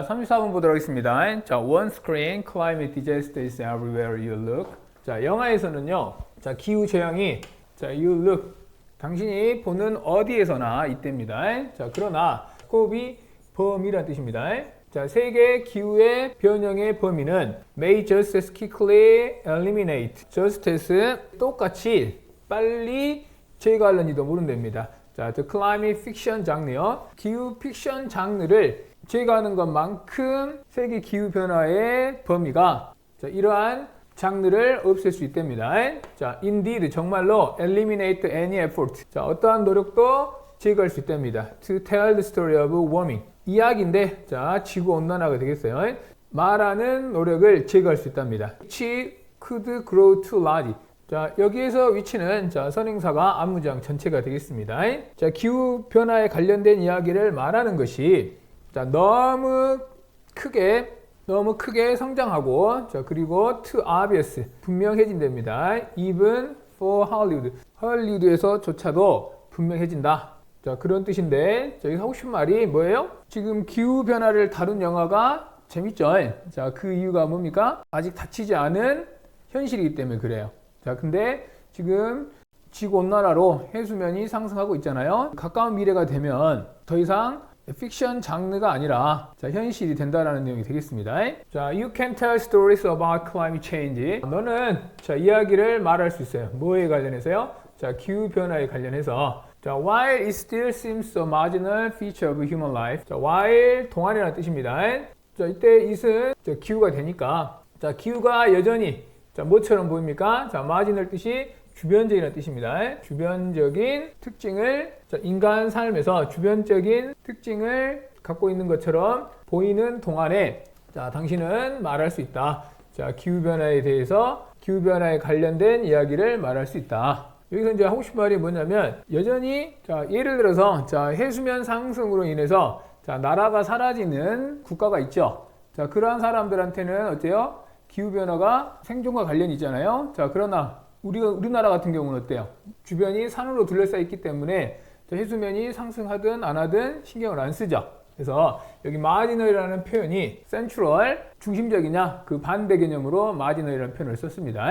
34번 보도록 하겠습니다. 자, one screen climate disaster is everywhere you look. 자, 영화에서는요. 자, 기후 재앙이 자, you look 당신이 보는 어디에서나 있답니다. 자, 그러나 스코비 범위란 뜻입니다. 자, 세계 기후의 변형의 범위는 may just as quickly eliminate, just as 똑같이 빨리 제거하려니도 모른답니다. 자, the climate 장르요. 기후 픽션 장르를 제거하는 것만큼 세계 기후 변화의 범위가 자, 이러한 장르를 없앨 수 있답니다. 자, indeed 정말로 eliminate any effort. 자, 어떠한 노력도 제거할 수 있답니다. To tell the story of warming. 이야기인데, 자, 지구 온난화가 되겠어요. 말하는 노력을 제거할 수 있답니다. Which could grow too large. 자, 여기에서 위치는 자, 선행사가 안무장 전체가 되겠습니다. 자, 기후 변화에 관련된 이야기를 말하는 것이 자, 너무 크게 너무 크게 성장하고 자, 그리고 too obvious 분명해진답니다. even for Hollywood. 헐리우드에서조차도 분명해진다. 자, 그런 뜻인데 저기 하고 싶은 말이 뭐예요? 지금 기후 변화를 다룬 영화가 재밌죠. 자, 그 이유가 뭡니까? 아직 닥치지 않은 현실이기 때문에 그래요. 자, 근데 지금 지구 온난화로 해수면이 상승하고 있잖아요. 가까운 미래가 되면 더 이상 픽션 장르가 아니라 자, 현실이 된다라는 내용이 되겠습니다. 자, you can tell stories about climate change. 너는 자, 이야기를 말할 수 있어요. 뭐에 관련해서요? 자, 기후 변화에 관련해서 자, while it still seems a marginal feature of human life. 자, while 동안이라는 뜻입니다. 자, 이때 it은 자, 기후가 되니까 자, 기후가 여전히 자, 뭐처럼 보입니까? 자, marginal 뜻이 주변적이라는 뜻입니다. 주변적인 특징을 자, 인간 삶에서 주변적인 특징을 갖고 있는 것처럼 보이는 동안에 자, 당신은 말할 수 있다. 자, 기후 변화에 대해서 기후 변화에 관련된 이야기를 말할 수 있다. 여기서 이제 하고 싶은 말이 뭐냐면 여전히 자, 예를 들어서 자, 해수면 상승으로 인해서 자, 나라가 사라지는 국가가 있죠. 자, 그러한 사람들한테는 어때요? 기후 변화가 생존과 관련이 있잖아요. 자, 그러나 우리가 우리나라 같은 경우는 어때요? 주변이 산으로 둘러싸여 있기 때문에 해수면이 상승하든 안 하든 신경을 안 쓰죠. 그래서 여기 마지널이라는 표현이 센트럴 중심적이냐 그 반대 개념으로 마지널이라는 표현을 썼습니다.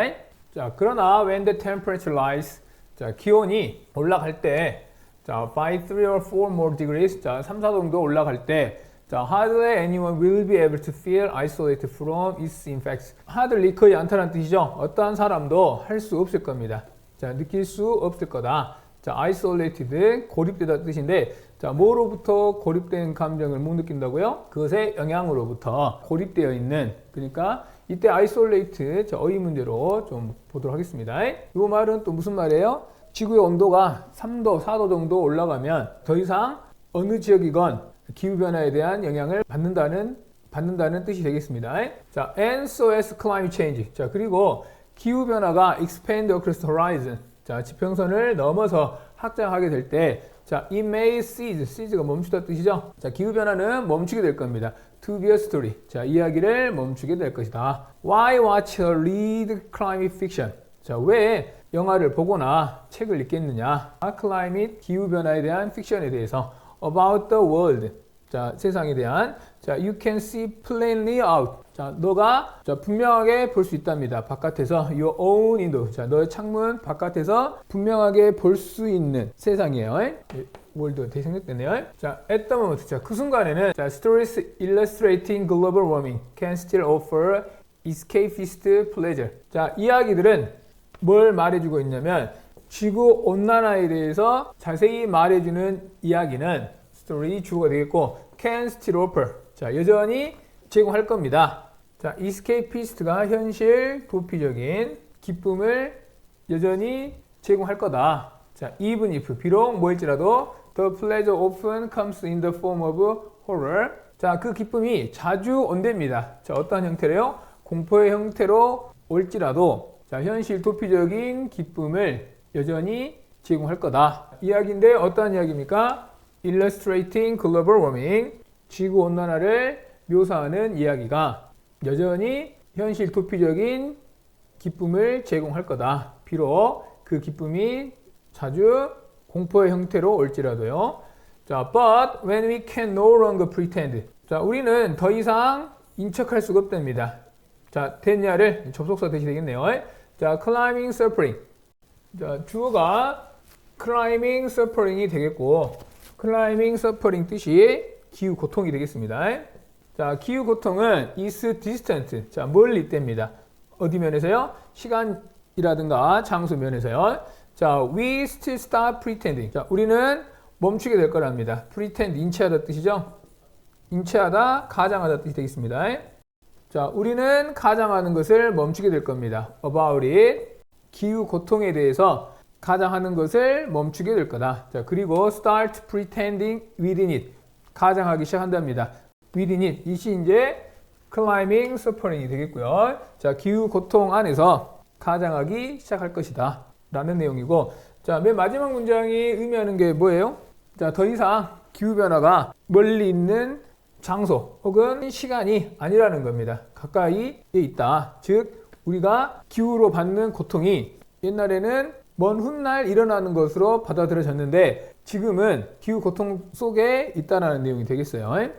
자, 그러나 when the temperature rise 자, 기온이 올라갈 때 자, by 3 or 4 more degrees 자, 3, 4도정도 올라갈 때 자, hardly anyone will be able to feel isolated from its effects. hardly 거의 않다는 뜻이죠. 어떠한 사람도 할 수 없을 겁니다. 자, 느낄 수 없을 거다. 자, isolated 고립되다 뜻인데 자, 뭐로부터 고립된 감정을 못 느낀다고요? 그것의 영향으로부터 고립되어 있는 그러니까 이때 isolate 자, 어휘 문제로 좀 보도록 하겠습니다. 이 말은 또 무슨 말이에요? 지구의 온도가 3도, 4도 정도 올라가면 더 이상 어느 지역이건 기후 변화에 대한 영향을 받는다는 받는다는 뜻이 되겠습니다. 자, and so as climate change. 자, 그리고 기후 변화가 expand across horizon. 자, 지평선을 넘어서 확장하게 될 때, 자, it may cease. cease가 멈추다 뜻이죠. 자, 기후 변화는 멈추게 될 겁니다. To be a story. 자, 이야기를 멈추게 될 것이다. Why watch or read climate fiction? 자, 왜 영화를 보거나 책을 읽겠느냐? climate 기후 변화에 대한 픽션에 대해서 about the world. 자, 세상에 대한 자, you can see plainly out. 자, 너가 자, 분명하게 볼 수 있답니다. 바깥에서 your own window. 자, 너의 창문 바깥에서 분명하게 볼 수 있는 세상이에요. 월드 대생략됐네요. 자, at the moment. 자, 그 순간에는 자, stories illustrating global warming can still offer escapist pleasure. 자, 이야기들은 뭘 말해주고 있냐면 지구 온난화에 대해서 자세히 말해주는 이야기는 스토리 주어가 되겠고 still offer 자 여전히 제공할 겁니다. 자 escapist가 현실 도피적인 기쁨을 여전히 제공할 거다. 자 even if 비록 뭐일지라도 the pleasure often comes in the form of horror 자 그 기쁨이 자주 온답니다. 자 어떤 형태로요? 공포의 형태로 올지라도 자 현실 도피적인 기쁨을 여전히 제공할 거다. 이야기인데 어떤 이야기입니까? Illustrating Global Warming, 지구 온난화를 묘사하는 이야기가 여전히 현실 도피적인 기쁨을 제공할 거다. 비록 그 기쁨이 자주 공포의 형태로 올지라도요. 자, but when we can no longer pretend. 자, 우리는 더 이상 인척할 수가 없답니다. 자, 됐냐를 접속사 대시 되겠네요. 자, climbing, suffering. 자, 주어가 climbing, suffering이 되겠고, climbing, suffering 뜻이 기후 고통이 되겠습니다. 자, 기후 고통은 is distant. 자, 멀리 뗍니다. 어디 면에서요? 시간이라든가 장소 면에서요. 자, we still stop pretending. 자, 우리는 멈추게 될 거랍니다. pretend, 인체하다 뜻이죠? 인체하다, 가장하다 뜻이 되겠습니다. 자, 우리는 가장하는 것을 멈추게 될 겁니다. about it. 기후 고통에 대해서 가장하는 것을 멈추게 될 거다. 자, 그리고 start pretending within it. 가장하기 시작한답니다. within it. 이시 이제 climbing suffering이 되겠고요. 자, 기후 고통 안에서 가장하기 시작할 것이다. 라는 내용이고, 자, 맨 마지막 문장이 의미하는 게 뭐예요? 자, 더 이상 기후 변화가 멀리 있는 장소 혹은 시간이 아니라는 겁니다. 가까이에 있다. 즉, 우리가 기후로 받는 고통이 옛날에는 먼 훗날 일어나는 것으로 받아들여졌는데 지금은 기후 고통 속에 있다는 내용이 되겠어요.